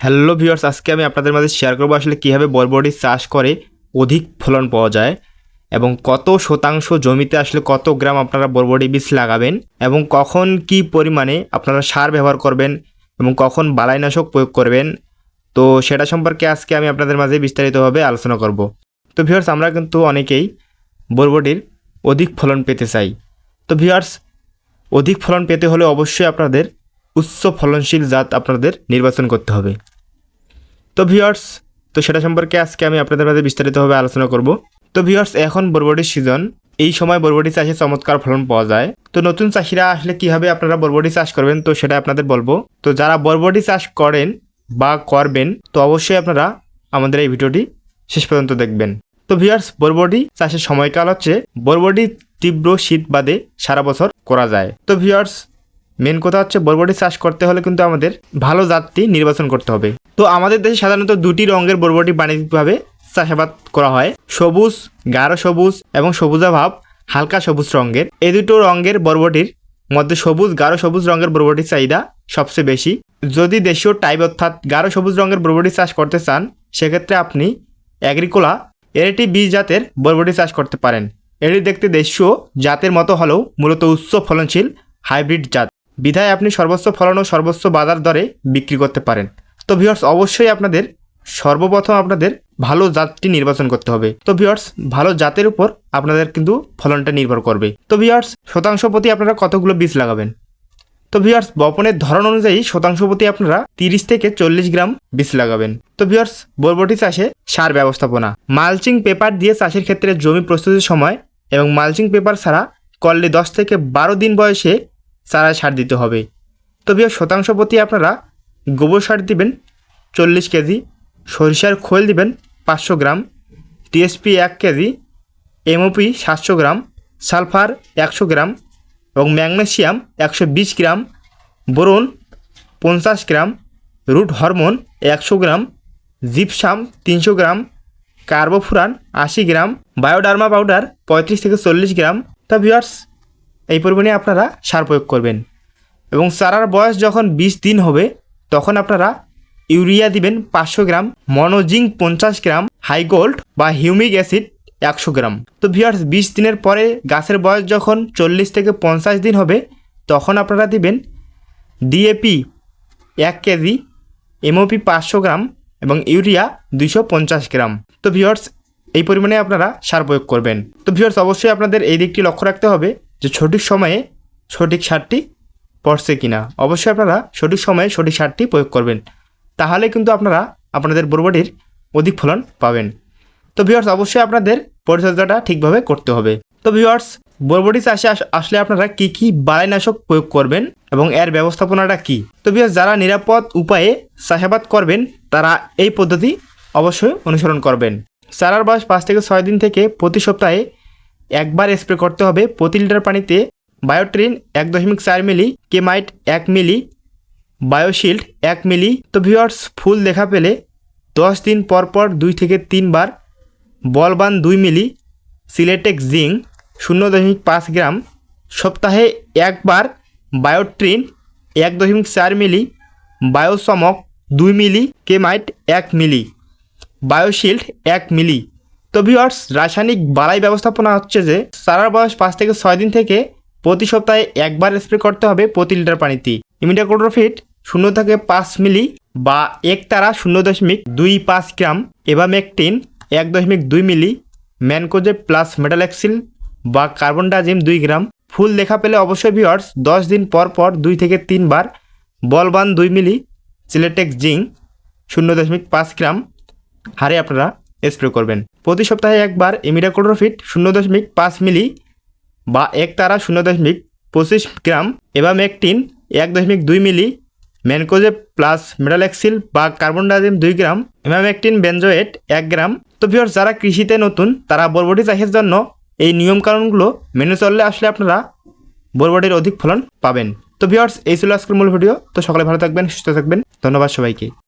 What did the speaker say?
Hello viewers, আজকে আমি আপনাদের মাঝে শেয়ার করব আসলে কীভাবে বরবটি চাষ করে অধিক ফলন পাওয়া যায় এবং কত শতাংশ জমিতে আসলে কত গ্রাম আপনারা বরবটি বীজ লাগাবেন এবং কখন কি পরিমাণে আপনারা সার ব্যবহার করবেন এবং কখন বালাইনাশক প্রয়োগ করবেন। তো সেটা সম্পর্কে আজকে আমি আপনাদের মাঝে বিস্তারিতভাবে আলোচনা করব। তো ভিউয়ার্স, আমরা কিন্তু অনেকেই বরবটির অধিক ফলন পেতে চাই। তো ভিউয়ার্স, অধিক ফলন পেতে হলে অবশ্যই আপনাদের উচ্চ ফলনশীল জাত আপনাদের নির্বাচন করতে হবে। তো ভিউয়ার্স তো সেটা সম্পর্কে আজকে আমি আপনাদের মাঝে বিস্তারিতভাবে আলোচনা করব। তো ভিউয়ার্স এখন বরবটির সিজন এই সময় বরবটি চাষে চমৎকার ফলন পাওয়া যায়। তো নতুন চাষিরা আসলে কীভাবে আপনারা বরবটি চাষ করবেন, তো সেটা আপনাদের বলব। তো যারা বরবটি চাষ করেন বা করবেন, তো অবশ্যই আপনারা আমাদের এই ভিডিওটি শেষ পর্যন্ত দেখবেন। তো ভিউয়ার্স বরবটি চাষের সময়কাল হচ্ছে বরবটি তীব্র শীত বাদে সারা বছর করা যায়। তো ভিউয়ার্স মেন কথা হচ্ছে বরবটি চাষ করতে হলে কিন্তু আমাদের ভালো জাতটি নির্বাচন করতে হবে। তো আমাদের দেশে সাধারণত দুটি রঙের বরবটি বাণিজ্যিকভাবে চাষাবাদ করা হয়, সবুজ, গাঢ় সবুজ এবং সবুজাভাব হালকা সবুজ রঙের। এই দুটো রঙের বরবটির মধ্যে সবুজ, গাঢ় সবুজ রঙের বরবটির চাহিদা সবচেয়ে বেশি। যদি দেশীয় টাইপ অর্থাৎ গাঢ় সবুজ রঙের বরবটি চাষ করতে চান, সেক্ষেত্রে আপনি অ্যাগ্রিকোলা এটি বীজ জাতের বরবটি চাষ করতে পারেন। এটি দেখতে দেশীয় জাতের মতো হলেও মূলত উচ্চ ফলনশীল হাইব্রিড জাত। বিধায় আপনি সর্বোচ্চ ফলন ও সর্বোচ্চ বাজার দরে বিক্রি করতে পারেন। তো ভিউয়ার্স অবশ্যই আপনাদের সর্বপ্রথম আপনাদের ভালো জাতটি নির্বাচন করতে হবে। তো ভিউয়ার্স ভালো জাতের উপর আপনাদের কিন্তু ফলনটা নির্ভর করবে। তো ভিওর্স শতাংশ প্রতি আপনারা কতগুলো বীজ লাগাবেন? তো ভিউয়ার্স বপনের ধরন অনুযায়ী শতাংশ প্রতি আপনারা তিরিশ থেকে চল্লিশ গ্রাম বীজ লাগাবেন। তো ভিওর্স বরবটি চাষে সার ব্যবস্থাপনা। মালচিং পেপার দিয়ে চাষের ক্ষেত্রে জমি প্রস্তুতির সময় এবং মালচিং পেপার ছাড়া করলে দশ থেকে বারো দিন বয়সে চারায় সার দিতে হবে। তবে শতাংশ প্রতি আপনারা গোবর সার দিবেন, চল্লিশ কেজি। সরিষার খোল দিবেন, পাঁচশো গ্রাম। টিএসপি এক কেজি। এমওপি সাতশো গ্রাম। সালফার একশো গ্রাম। এবং ম্যাগনেসিয়াম একশো বিশ গ্রাম। বোরন পঞ্চাশ গ্রাম। রুট হরমোন একশো গ্রাম। জিপসাম তিনশো গ্রাম। কার্বোফুরান আশি গ্রাম। বায়োডার্মা পাউডার পঁয়ত্রিশ থেকে চল্লিশ গ্রাম। তা ভিউয়ার্স এই পরিমাণে আপনারা সার প্রয়োগ করবেন। এবং চারার বয়স যখন বিশ দিন হবে, তখন আপনারা ইউরিয়া দিবেন পাঁচশো গ্রাম, মনোজিং পঞ্চাশ গ্রাম হাইগোল্ড বা হিউমিক অ্যাসিড একশো গ্রাম। তো ভিউয়ার্স, বিশ দিনের পরে গাছের বয়স যখন চল্লিশ থেকে পঞ্চাশ দিন হবে, তখন আপনারা দিবেন ডিএপি এক কেজি এমওপি পাঁচশো গ্রাম এবং ইউরিয়া দুশো পঞ্চাশ গ্রাম। তো ভিউয়ার্স, এই পরিমাণে আপনারা সার প্রয়োগ করবেন। তো ভিউয়ার্স, অবশ্যই আপনাদের এই দিকটি লক্ষ্য রাখতে হবে। যে সঠিক সময়ে সঠিক সারটি পড়ছে কিনা। অবশ্যই আপনারা সঠিক সময়ে সঠিক সারটি প্রয়োগ করবেন। তাহলে কিন্তু আপনারা আপনাদের বরবটির অধিক ফলন পাবেন। তো ভিউয়ার্স অবশ্যই আপনাদের পরিচর্যাটা ঠিকভাবে করতে হবে। তো ভিউয়ার্স বরবটি চাষে আস- আসলে আপনারা কি কি বালাইনাশক প্রয়োগ করবেন এবং এর ব্যবস্থাপনাটা কি? তো ভিউয়ার্স যারা নিরাপদ উপায়ে চাষাবাদ করবেন, তারা এই পদ্ধতি অবশ্যই অনুসরণ করবেন। চারার বয়স পাঁচ থেকে ছয় দিন থেকে প্রতি সপ্তাহে একবার স্প্রে করতে হবে প্রতি লিটার পানিতে। বায়োট্রিন এক দশমিক চার মিলি, কেমাইট এক মিলি, বায়োশিল্ড এক মিলি। তো ভিউয়ার্স, ফুল দেখা পেলে দশ দিন পর পর দুই থেকে তিনবার বলবান দুই মিলি সিলেটেক জিং শূন্য দশমিক পাঁচ গ্রাম। সপ্তাহে একবার বায়োট্রিন এক দশমিক চার মিলি, বায়োসমক দুই মিলি, কেমাইট এক মিলি, বায়োশিল্ড এক মিলি। তো ভিউয়ার্স রাসায়নিক বালাই ব্যবস্থাপনা হচ্ছে যে চারার বয়স পাঁচ থেকে ছয় দিন থেকে প্রতি সপ্তাহে একবার স্প্রে করতে হবে প্রতি লিটার পানিতে। ইমিডাক্লোরোফিট শূন্য থেকে পাঁচ মিলি বা এক তারা শূন্য দশমিক দুই পাঁচ গ্রাম এভামেকটিন এক দশমিক দুই মিলি ম্যানকোজে প্লাস মেটালেক্সিল বা কার্বন ডাজিম দুই গ্রাম। ফুল দেখা পেলে অবশ্যই ভিউয়ার্স দশ দিন পর পর দুই থেকে তিনবার বলবান দুই মিলি সিলেটেক্স জিং শূন্য দশমিক পাঁচ গ্রাম। হারে আপনারা স্প্রে করবেন। প্রতি সপ্তাহে একবার ইমিডাক্লোরোফিট শূন্য দশমিক পাঁচ মিলি বা এক তারা শূন্য দশমিক পঁচিশ গ্রাম এভামেকটিন এক দশমিক দুই মিলি ম্যানকোজে প্লাস মেটালেক্সিল বা কার্বন ডাইজিম দুই গ্রাম এভামেকটিন বেঞ্জোয়েট এক গ্রাম। তো ভিউয়ার্স, যারা কৃষিতে নতুন, তারা বরবটি চাষের জন্য এই নিয়মকানুনগুলো মেনে চললে আসলে আপনারা বরবটির অধিক ফলন পাবেন। তো ভিউয়ার্স, এই ছিল আজকের মূল ভিডিও। তো সকালে ভালো থাকবেন, সুস্থ থাকবেন। ধন্যবাদ সবাইকে।